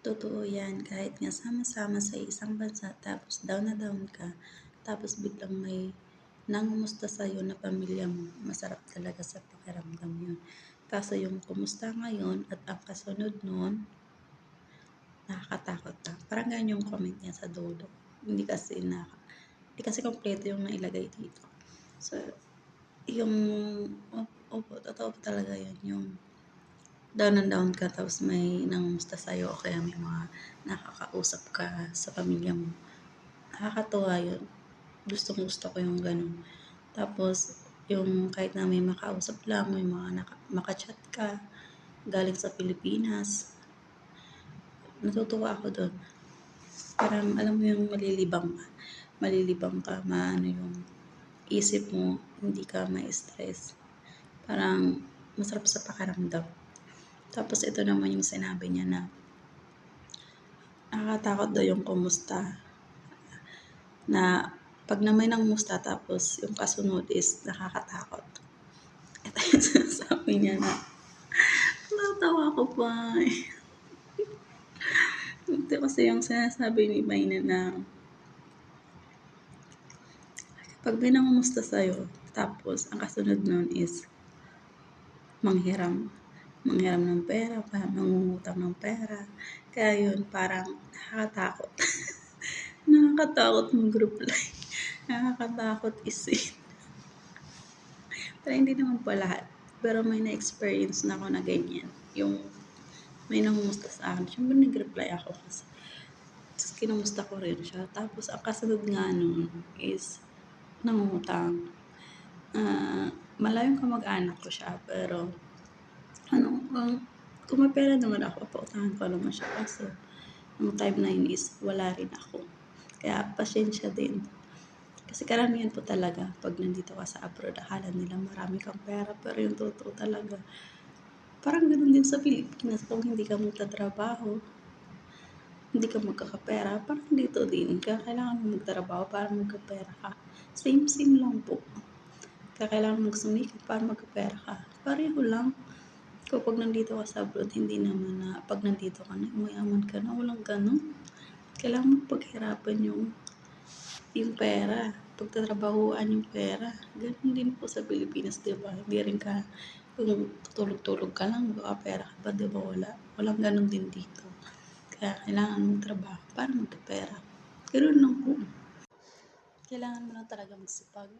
Totoo yan, kahit nga sama-sama sa isang bansa tapos down na down ka, tapos biglang may nangumusta sa'yo na pamilya mo, masarap talaga sa pakiramdam yun. Kaso yung kumusta ngayon at ang kasunod nun, nakakatakot na. Parang ganyan yung comment niya sa dulo. Hindi kasi na, hindi kasi kompleto yung nailagay dito. So, yung, opo, totoo talaga yun, yung down and down ka tapos may nangumusta sa'yo o kaya may mga nakakausap ka sa pamilya mo. Nakakatuwa yun. Gustong gusto ko yung ganun. Tapos, yung kahit na may makausap lang, may mga naka, makachat ka galing sa Pilipinas, natutuwa ako doon. Parang alam mo yung malilibang ka. Malilibang ka, maano yung isip mo, hindi ka ma-stress. Parang masarap sa pakiramdam. Tapos ito naman yung sinabi niya na nakakatakot daw yung kumusta. Na pag na may nangumusta tapos yung kasunod is nakakatakot. Ito yung sinasabi niya na natawa ko pa. Ito kasi yung sinasabi ni Mayna na pag may nangumusta sa'yo, tapos ang kasunod nun is manghiram. Manghiram ng pera, parang mangungutang ng pera. Kaya yun, parang nakakatakot. nakakatakot mag-reply. nakakatakot isin. Pero hindi naman po lahat. Pero may na-experience na ako na ganyan. Yung may nangumusta sa akin. Siyempre nag-reply ako kasi. Tapos kinumusta ko rin siya. Tapos ang kasunod nga nun is nangungutang. Ah, malayong kamag-anak ko siya, pero um, kung may pera naman ako, pautangan ko naman siya. Kaso, nung time na yun is wala rin ako. Kaya pasensya din. Kasi karamihan po talaga, pag nandito ka sa abroad, akala nila marami kang pera, pero yung totoo talaga, parang ganun din sa Pilipinas, kung hindi ka magtatrabaho, hindi ka magkakapera, parang dito din, kaya kailangan mo magtrabaho para magkapera ka. Same, same lang po. Kaya kailangan mong sumikap para magkapera ka. Pareho lang. Kapag nandito ka sa abroad, hindi naman na pag nandito ka na, mayaman ka na, walang ganun. Kailangan mong paghirapan yung yung pera. Pagtatrabahuan yung pera. Ganun din po sa Pilipinas, di ba? Hindi rin ka, kung tutulog-tulog ka lang, magkakapera ka ba, di ba? Wala. Walang ganun din dito. Kaya kailangan mong trabaho para magkapera. Ganun lang po. Kailangan mo lang talaga magsipag.